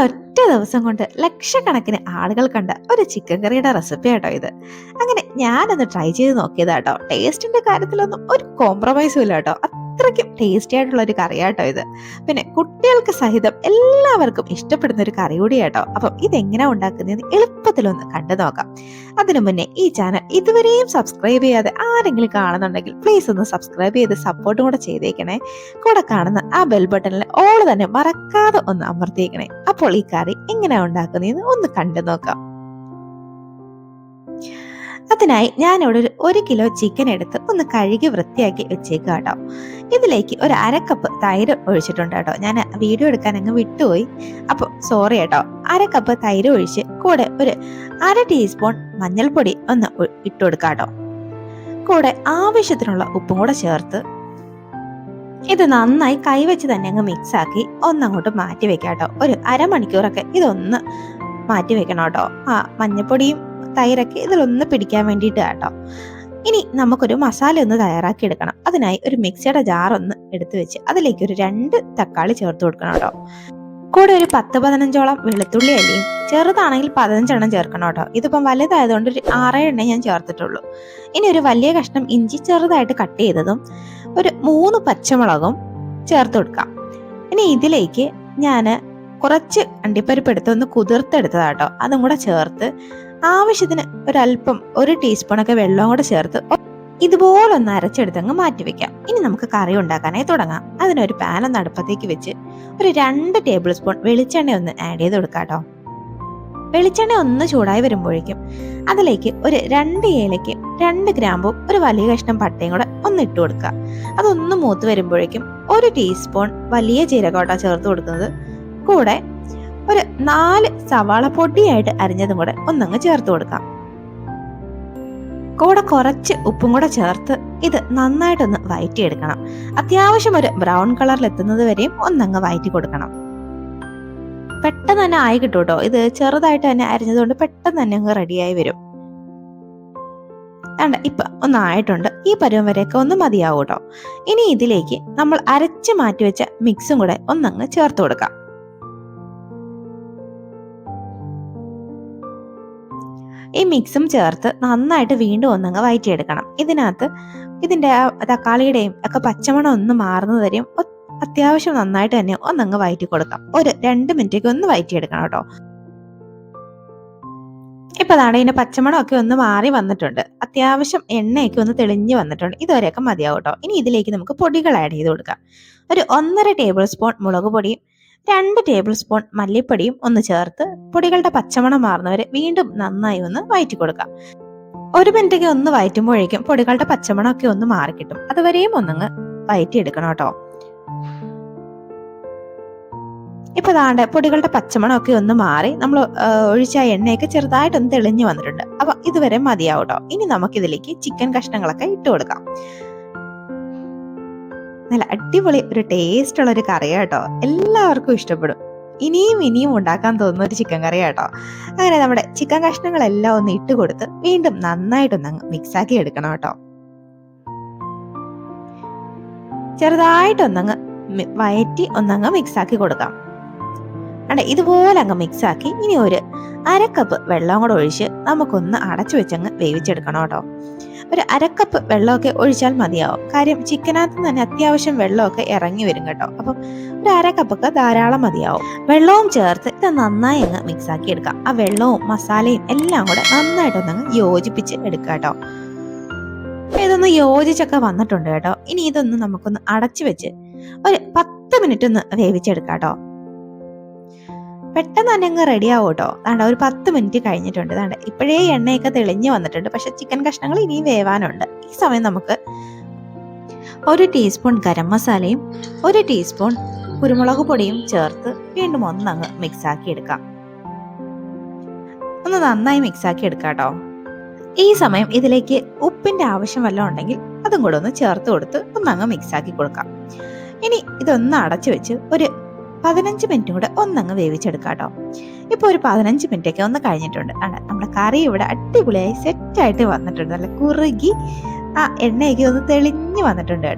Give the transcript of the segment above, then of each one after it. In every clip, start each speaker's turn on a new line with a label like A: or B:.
A: ഒരൊറ്റ ദിവസം കൊണ്ട് ലക്ഷക്കണക്കിന് ആളുകൾ കണ്ട ഒരു ചിക്കൻ കറിയുടെ റെസിപ്പി ആട്ടോ ഇത്. അങ്ങനെ ഞാനൊന്ന് ട്രൈ ചെയ്ത് നോക്കിയതാട്ടോ ടേസ്റ്റിന്റെ കാര്യത്തിലൊന്നും ഒരു കോംപ്രമൈസും ഇല്ല കേട്ടോ അത്രയ്ക്കും ടേസ്റ്റി ആയിട്ടുള്ള ഒരു കറിയാട്ടോ ഇത്. പിന്നെ കുട്ടികൾക്ക് സഹിതം എല്ലാവർക്കും ഇഷ്ടപ്പെടുന്ന ഒരു കറി കൂടിയാട്ടോ അപ്പം ഇതെങ്ങനെ ഉണ്ടാക്കുന്നതെന്ന് എളുപ്പത്തിലൊന്ന് കണ്ടു നോക്കാം. അതിനു മുന്നേ ഈ ചാനൽ ഇതുവരെയും സബ്സ്ക്രൈബ് ചെയ്യാതെ ആരെങ്കിലും കാണുന്നുണ്ടെങ്കിൽ പ്ലീസ് ഒന്ന് സബ്സ്ക്രൈബ് ചെയ്ത് സപ്പോർട്ടും കൂടെ ചെയ്തേക്കണേ. കൂടെ കാണുന്ന ആ ബെൽ ബട്ടണിൽ ഓൾ തന്നെ മറക്കാതെ ഒന്ന് അമർത്തിയേക്കണേ. അപ്പോൾ ഈ കറി എങ്ങനെയാ ഉണ്ടാക്കുന്നതെന്ന് ഒന്ന് കണ്ടു നോക്കാം. അതിനായി ഞാൻ അവിടെ ഒരു ഒരു കിലോ ചിക്കൻ എടുത്ത് ഒന്ന് കഴുകി വൃത്തിയാക്കി വെച്ചേക്കാം കേട്ടോ ഇതിലേക്ക് ഒരു അരക്കപ്പ് കപ്പ് തൈര് ഒഴിച്ചിട്ടുണ്ട് കേട്ടോ ഞാൻ വീഡിയോ എടുക്കാൻ അങ്ങ് വിട്ടുപോയി. അപ്പോൾ സോറി കേട്ടോ അരക്കപ്പ് കപ്പ് തൈര് ഒഴിച്ച് കൂടെ ഒരു അര ടീസ്പൂൺ മഞ്ഞൾപ്പൊടി ഒന്ന് ഇട്ടു കൊടുക്കാം കേട്ടോ കൂടെ ആവശ്യത്തിനുള്ള ഉപ്പും കൂടെ ചേർത്ത് ഇത് നന്നായി കൈവച്ച് തന്നെ അങ്ങ് മിക്സ് ആക്കി ഒന്നങ്ങോട്ട് മാറ്റി വെക്കാം കേട്ടോ ഒരു അരമണിക്കൂറൊക്കെ ഇതൊന്ന് മാറ്റി വെക്കണം കേട്ടോ ആ മഞ്ഞപ്പൊടിയും തൈരൊക്കെ ഇതിലൊന്ന് പിടിക്കാൻ വേണ്ടിയിട്ട് കേട്ടോ. ഇനി നമുക്കൊരു മസാല ഒന്ന് തയ്യാറാക്കി എടുക്കണം. അതിനായി ഒരു മിക്സിയുടെ ജാർ ഒന്ന് എടുത്തു വെച്ച് അതിലേക്ക് ഒരു രണ്ട് തക്കാളി ചേർത്ത് കൊടുക്കണം കേട്ടോ. കൂടെ ഒരു പത്ത് പതിനഞ്ചോളം വെളുത്തുള്ളി അല്ലിയും ചെറുതാണെങ്കിൽ പതിനഞ്ചെണ്ണം ചേർക്കണം കേട്ടോ. ഇതിപ്പം വലുതായതുകൊണ്ട് ഒരു ആറേഴെണ്ണേ ഞാൻ ചേർത്തിട്ടുള്ളൂ. ഇനി ഒരു വലിയ കഷ്ണം ഇഞ്ചി ചെറുതായിട്ട് കട്ട് ചെയ്തതും ഒരു മൂന്ന് പച്ചമുളകും ചേർത്ത് കൊടുക്കാം. ഇനി ഇതിലേക്ക് ഞാൻ കുറച്ച് അണ്ടിപ്പരിപ്പ് എടുത്ത് ഒന്ന് കുതിർത്തെടുത്തതാട്ടോ അതും കൂടെ ചേർത്ത് ആവശ്യത്തിന് ഒരല്പം ഒരു ടീസ്പൂണൊക്കെ വെള്ളവും കൂടെ ചേർത്ത് ഇതുപോലെ ഒന്ന് അരച്ചെടുത്തങ്ങ് മാറ്റി വെക്കാം. ഇനി നമുക്ക് കറി ഉണ്ടാക്കാനായി തുടങ്ങാം. അതിനൊരു പാൻ ഒന്ന് അടുപ്പത്തേക്ക് വെച്ച് ഒരു രണ്ട് ടേബിൾ സ്പൂൺ വെളിച്ചെണ്ണ ഒന്ന് ആഡ് ചെയ്ത് കൊടുക്കാം കേട്ടോ. വെളിച്ചെണ്ണ ഒന്ന് ചൂടായി വരുമ്പോഴേക്കും അതിലേക്ക് ഒരു രണ്ട് ഏലയ്ക്ക് രണ്ട് ഗ്രാമ്പും ഒരു വലിയ കഷ്ണം പട്ടയും കൂടെ ഒന്ന് ഇട്ട് കൊടുക്കുക. അതൊന്ന് മൂത്ത് വരുമ്പോഴേക്കും ഒരു ടീസ്പൂൺ വലിയ ജീരകോട്ട ചേർത്ത് കൊടുക്കുന്നത്. കൂടെ ഒരു നാല് സവാള പൊടിയായിട്ട് അരിഞ്ഞതും കൂടെ ഒന്നങ്ങ് ചേർത്ത് കൊടുക്കാം. കൂടെ കുറച്ച് ഉപ്പും കൂടെ ചേർത്ത് ഇത് നന്നായിട്ടൊന്ന് വയറ്റിയെടുക്കണം. അത്യാവശ്യം ഒരു ബ്രൗൺ കളറിൽ എത്തുന്നത് വരെയും ഒന്നങ്ങ് വയറ്റി കൊടുക്കണം. പെട്ടെന്ന് തന്നെ ആയി കിട്ടും കേട്ടോ. ഇത് ചെറുതായിട്ട് തന്നെ അരിഞ്ഞതുകൊണ്ട് പെട്ടെന്ന് തന്നെ അങ്ങ് റെഡിയായി വരും. വേണ്ട ഇപ്പൊ ഒന്നായിട്ടുണ്ട്. ഈ പരുവം വരെയൊക്കെ ഒന്ന് മതിയാവും കേട്ടോ. ഇനി ഇതിലേക്ക് നമ്മൾ അരച്ച് മാറ്റി വെച്ച മിക്സും കൂടെ ഒന്നങ്ങ് ചേർത്ത് കൊടുക്കാം. ഈ മിക്സും ചേർത്ത് നന്നായിട്ട് വീണ്ടും ഒന്നങ്ങ് വയറ്റിയെടുക്കണം. ഇതിനകത്ത് ഇതിന്റെ തക്കാളിയുടെയും ഒക്കെ പച്ചമണം ഒന്ന് മാറുന്നത് വരെയും അത്യാവശ്യം നന്നായിട്ട് തന്നെ ഒന്നങ്ങ് വയറ്റി കൊടുക്കാം. ഒരു രണ്ട് മിനിറ്റേക്ക് ഒന്ന് വയറ്റിയെടുക്കണം കേട്ടോ. ഇപ്പൊ അതാണ് പച്ചമണം ഒക്കെ ഒന്ന് മാറി വന്നിട്ടുണ്ട്. അത്യാവശ്യം എണ്ണയൊക്കെ ഒന്ന് തെളിഞ്ഞ് വന്നിട്ടുണ്ട്. ഇതുവരെയൊക്കെ മതിയാവും കേട്ടോ. ഇനി ഇതിലേക്ക് നമുക്ക് പൊടികൾ ആഡ് ചെയ്ത് കൊടുക്കാം. ഒരു ഒന്നര ടേബിൾ സ്പൂൺ മുളക് പൊടിയും രണ്ട് ടേബിൾ സ്പൂൺ മല്ലിപ്പൊടിയും ഒന്ന് ചേർത്ത് പൊടികളുടെ പച്ചമണം മാറുന്നവരെ വീണ്ടും നന്നായി ഒന്ന് വയറ്റി കൊടുക്കാം ഒരു മിനിറ്റൊക്കെ ഒന്ന് വയറ്റുമ്പോഴേക്കും പൊടികളുടെ പച്ചമണം ഒക്കെ ഒന്ന് മാറിക്കിട്ടും അതുവരെയും ഒന്നങ്ങ് വയറ്റിയെടുക്കണം കേട്ടോ. ഇപ്പൊ ദാണ്ട് പൊടികളുടെ പച്ചമണം ഒക്കെ ഒന്ന് മാറി നമ്മൾ ഒഴിച്ച എണ്ണയൊക്കെ ചെറുതായിട്ടൊന്ന് തെളിഞ്ഞു വന്നിട്ടുണ്ട്. അപ്പൊ ഇതുവരെ മതിയാവും കേട്ടോ. ഇനി നമുക്കിതിലേക്ക് ചിക്കൻ കഷ്ണങ്ങളൊക്കെ ഇട്ട് കൊടുക്കാം നല്ല അടിപൊളി ഒരു ടേസ്റ്റ് ഉള്ള ഒരു കറിയാണ് കേട്ടോ എല്ലാവർക്കും ഇഷ്ടപ്പെടും. ഇനിയും ഇനിയും ഉണ്ടാക്കാൻ തോന്നുന്ന ഒരു ചിക്കൻ കറി കേട്ടോ അങ്ങനെ നമ്മുടെ ചിക്കൻ കഷ്ണങ്ങളെല്ലാം ഒന്ന് ഇട്ട് കൊടുത്ത് വീണ്ടും നന്നായിട്ടൊന്ന് മിക്സ് ആക്കി എടുക്കണം കേട്ടോ ചെറുതായിട്ടൊന്നങ്ങ് വയറ്റി ഒന്നങ്ങ് മിക്സാക്കി കൊടുക്കാം. അണ്ട ഇതുപോലെ അങ്ങ് മിക്സാക്കി ഇനി ഒരു അര കപ്പ് വെള്ളം കൂടെ ഒഴിച്ച് നമുക്കൊന്ന് അടച്ചു വെച്ചങ്ങ് വേവിച്ചെടുക്കണം കേട്ടോ ഒരു അരക്കപ്പ് വെള്ളമൊക്കെ ഒഴിച്ചാൽ മതിയാവും. കാര്യം ചിക്കനകത്ത് തന്നെ അത്യാവശ്യം വെള്ളമൊക്കെ ഇറങ്ങി വരും കേട്ടോ. അപ്പം ഒരു അരക്കപ്പൊക്കെ ധാരാളം മതിയാവും. വെള്ളവും ചേർത്ത് ഇത് നന്നായി അങ്ങ് മിക്സ് ആക്കി എടുക്കാം. ആ വെള്ളവും മസാലയും എല്ലാം കൂടെ നന്നായിട്ടൊന്നങ്ങ് യോജിപ്പിച്ച് എടുക്കാം കേട്ടോ. ഇതൊന്ന് യോജിച്ചൊക്കെ വന്നിട്ടുണ്ട് കേട്ടോ. ഇനി ഇതൊന്ന് നമുക്കൊന്ന് അടച്ചു വെച്ച് ഒരു പത്ത് മിനിറ്റ് ഒന്ന് വേവിച്ചെടുക്കാം കേട്ടോ. പെട്ടെന്ന് തന്നെ അങ്ങ് റെഡി ആവും കേട്ടോ ഒരു പത്ത് മിനിറ്റ് കഴിഞ്ഞിട്ടുണ്ട്. അതാണ് ഇപ്പോഴേ എണ്ണയൊക്കെ തെളിഞ്ഞു വന്നിട്ടുണ്ട്. പക്ഷെ ചിക്കൻ കഷ്ണങ്ങൾ ഇനിയും വേവാനുണ്ട്. ഈ സമയം നമുക്ക് ഒരു ടീസ്പൂൺ ഗരം മസാലയും ഒരു ടീസ്പൂൺ കുരുമുളക് പൊടിയും ചേർത്ത് വീണ്ടും ഒന്നങ്ങ് മിക്സ് ആക്കി എടുക്കാം. ഒന്ന് നന്നായി മിക്സ് ആക്കി എടുക്കാം കേട്ടോ ഈ സമയം ഇതിലേക്ക് ഉപ്പിന്റെ ആവശ്യം വല്ലതും ഉണ്ടെങ്കിൽ അതും കൂടെ ഒന്ന് ചേർത്ത് കൊടുത്ത് ഒന്നങ്ങ് മിക്സ് ആക്കി കൊടുക്കാം. ഇനി ഇതൊന്ന് അടച്ചു വെച്ച് ഒരു പതിനഞ്ച് മിനിറ്റും കൂടെ ഒന്നങ്ങ് വേവിച്ചെടുക്കാം കേട്ടോ. ഇപ്പൊ ഒരു പതിനഞ്ച് മിനിറ്റ് ഒക്കെ ഒന്ന് കഴിഞ്ഞിട്ടുണ്ട്. ആണ്. നമ്മുടെ കറി ഇവിടെ അടിപൊളിയായി സെറ്റായിട്ട് വന്നിട്ടുണ്ട്. നല്ല കുറുകി ആ എണ്ണയൊക്കെ ഒന്ന് തെളിഞ്ഞു വന്നിട്ടുണ്ട്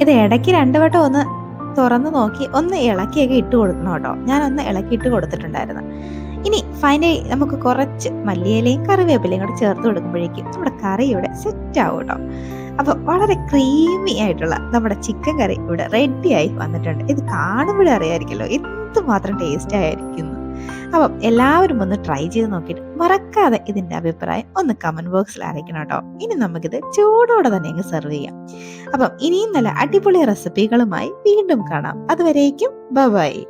A: ഇത് ഇടയ്ക്ക് രണ്ടു വട്ടം ഒന്ന് തുറന്ന് നോക്കി ഒന്ന് ഇളക്കിയൊക്കെ ഇട്ട് കൊടുക്കണം കേട്ടോ. ഒന്ന് ഇളക്കി ഇട്ട് കൊടുത്തിട്ടുണ്ടായിരുന്നു. ഇനി ഫൈനലി നമുക്ക് കുറച്ച് മല്ലിയിലയും കറിവേപ്പിലയും കൂടെ ചേർത്ത് കൊടുക്കുമ്പോഴേക്കും നമ്മുടെ കറി ഇവിടെ സെറ്റ് ആവും കേട്ടോ അപ്പോൾ വളരെ ക്രീമി ആയിട്ടുള്ള നമ്മുടെ ചിക്കൻ കറി ഇവിടെ റെഡിയായി വന്നിട്ടുണ്ട്. ഇത് കാണുമ്പോഴേ അറിയായിരിക്കല്ലോ എന്തുമാത്രം ടേസ്റ്റ് ആയിരിക്കുന്നു. അപ്പം എല്ലാവരും ഒന്ന് ട്രൈ ചെയ്ത് നോക്കിയിട്ട് മറക്കാതെ ഇതിന്റെ അഭിപ്രായം ഒന്ന് കമന്റ് ബോക്സിൽ അറിയിക്കണം കേട്ടോ. ഇനി നമുക്കിത് ചൂടോടെ തന്നെ അങ്ങ് സെർവ് ചെയ്യാം. അപ്പം ഇനിയും നല്ല അടിപൊളി റെസിപ്പികളുമായി വീണ്ടും കാണാം. അതുവരേക്കും ബൈ